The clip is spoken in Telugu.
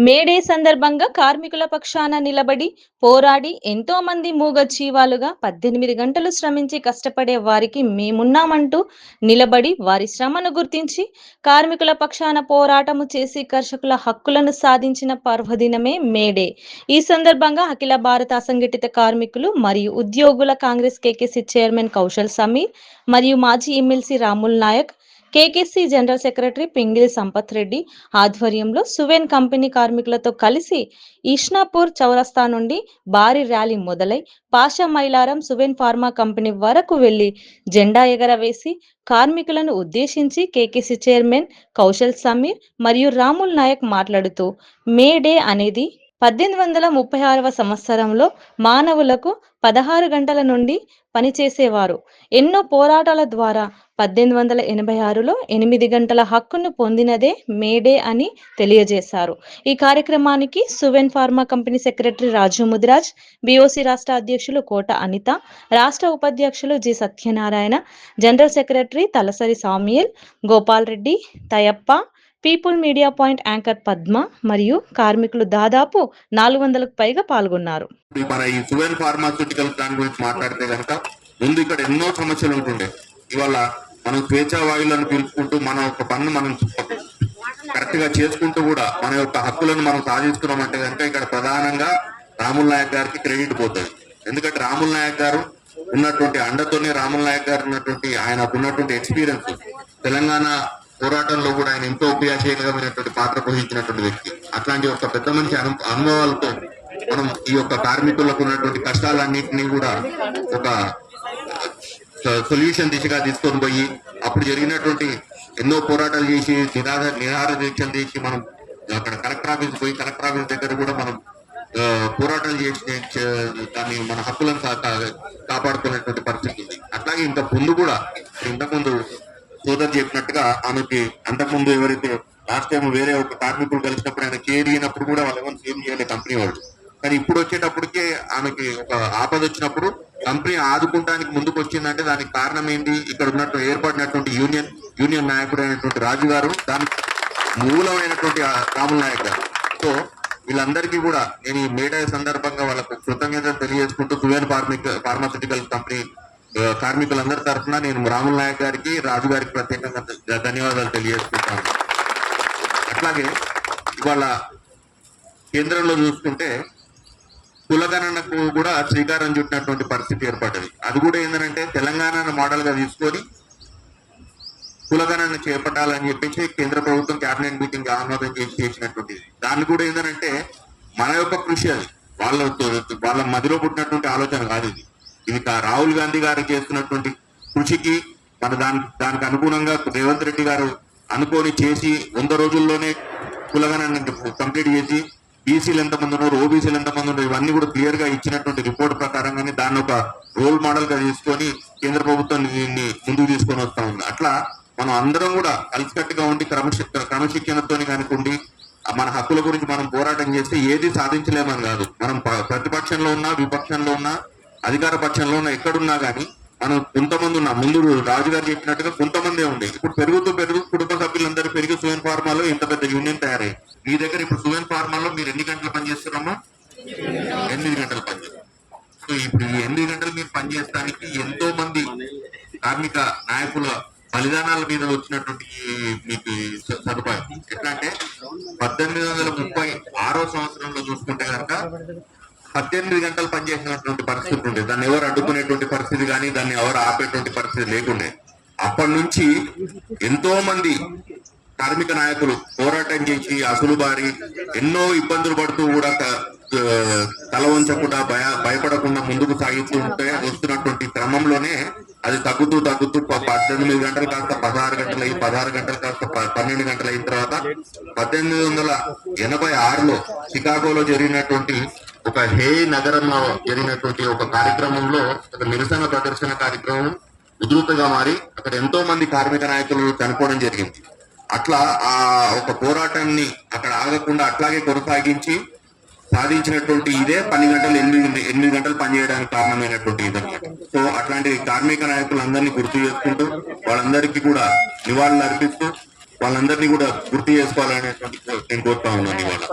మేడే సందర్భంగా కార్మికుల పక్షాన నిలబడి పోరాడి ఎంతో మంది మూగజీవాలుగా పద్దెనిమిది గంటలు శ్రమించి కష్టపడే వారికి మేమున్నామంటూ నిలబడి వారి శ్రమను గుర్తించి కార్మికుల పక్షాన పోరాటము చేసి కర్షకుల హక్కులను సాధించిన పర్వదినమే మేడే. ఈ సందర్భంగా అఖిల భారత అసంఘటిత కార్మికులు మరియు ఉద్యోగుల Congress KKC chairman Kaushal Sameer మరియు మాజీ MLC Ramul Nayak KKC general secretary Pingili Sampath Reddy ఆధ్వర్యంలో సువెన్ కంపెనీ కార్మికులతో కలిసి ఇష్నాపూర్ చౌరస్తా నుండి భారీ ర్యాలీ మొదలై Pasha Mylaram Suven Pharma company వరకు వెళ్ళి జెండా ఎగరవేసి కార్మికులను ఉద్దేశించి కేకేసీ చైర్మన్ కౌశల్ సమీర్ మరియు రాముల్ నాయక్ మాట్లాడుతూ మే డే అనేది పద్దెనిమిది వందల ముప్పై ఆరవ సంవత్సరంలో మానవులకు పదహారు గంటల నుండి పనిచేసేవారు. ఎన్నో పోరాటాల ద్వారా పద్దెనిమిది వందల ఎనభై ఆరులో ఎనిమిది గంటల హక్కును పొందినదే మేడే అని తెలియజేశారు. ఈ కార్యక్రమానికి Suven pharma company secretary Raju Mudiraj BOC రాష్ట్ర అధ్యక్షులు కోట అనిత రాష్ట్ర ఉపాధ్యక్షులు G Satyanarayana general secretary Talasari Samuel Gopal Reddy Tayappa people media point anchor Padma మరియు కార్మికులు దాదాపు నాలుగు వందలకు పైగా పాల్గొన్నారు. ఈ మన ఈ సువెన్ ఫార్మాస్యూటికల్ దాని గురించి మాట్లాడితే కనుక ముందు ఇక్కడ ఎన్నో సమస్యలు ఉంటుండే. ఇవాళ మనం స్వేచ్ఛా వాయువులను పిలుచుకుంటూ మన యొక్క పన్ను మనం కరెక్ట్గా చేసుకుంటూ కూడా మన యొక్క హక్కులను మనం సాధిస్తున్నాం అంటే కనుక ఇక్కడ ప్రధానంగా రాముల్ నాయక్ గారికి క్రెడిట్ పోతుంది. ఎందుకంటే రాముల్ నాయక్ గారు ఉన్నటువంటి అండతోనే రాముల్ నాయక్ గారు ఉన్నటువంటి ఆయనకు ఉన్నటువంటి ఎక్స్పీరియన్స్ తెలంగాణ పోరాటంలో కూడా ఆయన ఎంతో ఉపయోగమైనటువంటి పాత్ర పోషించినటువంటి వ్యక్తి. అట్లాంటి ఒక పెద్ద మంచి అనుభవాలతో మనం ఈ యొక్క కార్మికులకు ఉన్నటువంటి కష్టాలన్నింటినీ కూడా ఒక సొల్యూషన్ దిశగా తీసుకొని పోయి అప్పుడు జరిగినటువంటి ఎన్నో పోరాటాలు చేసి నిరాధ నిరాహార దీక్షలు చేసి మనం అక్కడ కలెక్టర్ ఆఫీస్ పోయి కలెక్టర్ ఆఫీస్ దగ్గర కూడా మనం ఆ, పోరాటాలు చేసి దాన్ని మన హక్కులను కా- కాపాడుకునేటువంటి పరిస్థితి ఉంది. అట్లాగే ఇంకా ముందు కూడా ఇంతకుముందు సోదరు చెప్పినట్టుగా ఆమెకి అంతకుముందు ఎవరైతే లాస్ట్ టైం వేరే ఒక కార్మికులు కలిసినప్పుడు ఆయన చేరినప్పుడు కూడా వాళ్ళు ఎవరు సేమ్ చేయలేదు కంపెనీ వాళ్ళు. కానీ ఇప్పుడు వచ్చేటప్పటికే ఆమెకి ఒక ఆపద వచ్చినప్పుడు కంపెనీ ఆదుకుంటానికి ముందుకు వచ్చిందంటే దానికి కారణం ఏంటి? ఇక్కడ ఉన్నట్టు ఏర్పడినటువంటి యూనియన్ యూనియన్ నాయకుడు అయినటువంటి రాజు గారు దానికి మూలమైనటువంటి రాముల నాయక్ గారు. సో వీళ్ళందరికీ కూడా నేను ఈ మేడే సందర్భంగా వాళ్ళకు కృతజ్ఞతలు తెలియజేసుకుంటూ సువేన్ ఫార్మిక్ ఫార్మాసిటికల్ కంపెనీ కార్మికులందరి తరఫున నేను రాముల నాయక్ గారికి రాజు గారికి ప్రత్యేకంగా ధన్యవాదాలు తెలియజేసుకుంటాను. అట్లాగే ఇవాళ కేంద్రంలో చూసుకుంటే కులగణనకు కూడా శ్రీకారం చుట్టినటువంటి పరిస్థితి ఏర్పడ్డది. అది కూడా ఏంటంటే తెలంగాణను మోడల్గా తీసుకొని కులగణన చేపట్టాలని చెప్పేసి కేంద్ర ప్రభుత్వం కేబినెట్ మీటింగ్ ఆమోదం చేసి చేసినటువంటిది. దాన్ని కూడా ఏంటంటే మన యొక్క కృషి అది. వాళ్ళ వాళ్ళ మదిలో పుట్టినటువంటి ఆలోచన కాదు ఇది. ఇది రాహుల్ గాంధీ గారు చేస్తున్నటువంటి కృషికి మన దాని దానికి అనుగుణంగా రేవంత్ రెడ్డి గారు అనుకోని చేసి వంద రోజుల్లోనే కులగణన కంప్లీట్ చేసి బీసీలు ఎంతమంది ఉన్నారు ఓబీసీలు ఎంతమంది ఉన్నారు ఇవన్నీ కూడా క్లియర్గా ఇచ్చినటువంటి రిపోర్ట్ ప్రకారంగానే దాన్ని ఒక రోల్ మోడల్గా తీసుకొని కేంద్ర ప్రభుత్వం దీన్ని ముందుకు తీసుకొని వస్తా ఉంది. అట్లా మనం అందరం కూడా కలిసికట్టుగా ఉండి క్రమశి క్రమశిక్షణతో కనుకుండి మన హక్కుల గురించి మనం పోరాటం చేస్తే ఏది సాధించలేమని కాదు. మనం ప్రతిపక్షంలో ఉన్నా విపక్షంలో ఉన్నా అధికార పక్షంలో ఎక్కడున్నా కానీ మనం కొంతమంది ఉన్నాం. ముందు రాజుగారు చెప్పినట్టుగా కొంతమందే ఉండే. ఇప్పుడు పెరుగుతూ పెరుగు కుటుంబ సభ్యులందరూ పెరిగి సువెన్ ఫార్మాలో ఇంత పెద్ద యూనియన్ తయారయ్యి మీ దగ్గర ఇప్పుడు సువెన్ ఫార్మాలో మీరు ఎన్ని గంటలు పనిచేస్తున్నామా ఎనిమిది గంటలు పనిచేస్తారు. సో ఇప్పుడు ఈ ఎనిమిది గంటలు మీరు పనిచేయడానికి ఎంతో మంది కార్మిక నాయకుల బలిదానాల మీద వచ్చినటువంటి మీకు సదుపాయం. ఎట్లా అంటే పద్దెనిమిది వందల ముప్పై ఆరో సంవత్సరంలో చూసుకుంటే కనుక పద్దెనిమిది గంటలు పనిచేసినటువంటి పరిస్థితి ఉండేది దాన్ని ఎవరు అడ్డుకునేటువంటి పరిస్థితి కానీ దాన్ని ఎవరు ఆపేటువంటి పరిస్థితి లేకుండే. అప్పటి నుంచి ఎంతో మంది కార్మిక నాయకులు పోరాటం చేసి అసలు బారి ఎన్నో ఇబ్బందులు పడుతూ కూడా తల వంచకుండా భయ భయపడకుండా ముందుకు సాగిస్తూ ఉంటే వస్తున్నటువంటి క్రమంలోనే అది తగ్గుతూ తగ్గుతూ పద్దెనిమిది గంటలు కాస్త పదహారు గంటలు అయ్యి పదహారు గంటలు కాస్త ప- పన్నెండు గంటలు అయిన తర్వాత పద్దెనిమిది వందల ఎనభై ఆరులో చికాగోలో జరిగినటువంటి ఒక హే నగరంలో జరిగినటువంటి ఒక కార్యక్రమంలో ఒక నిరసన ప్రదర్శన కార్యక్రమం ఉధృతగా మారి అక్కడ ఎంతో మంది కార్మిక నాయకులు చనిపోవడం జరిగింది. అట్లా ఆ ఒక పోరాటాన్ని అక్కడ ఆగకుండా అట్లాగే కొనసాగించి సాధించినటువంటి ఇదే పది గంటలు ఎనిమిది ఎనిమిది గంటలు పనిచేయడానికి కారణమైనటువంటి ఇదన్నమాట సో అట్లాంటి కార్మిక నాయకులందరినీ గుర్తు చేసుకుంటూ వాళ్ళందరికీ కూడా నివాళులు అర్పిస్తూ వాళ్ళందరినీ కూడా గుర్తు చేసుకోవాలనేటువంటి నేను కోరుతా ఉన్నాను ఇవాళ.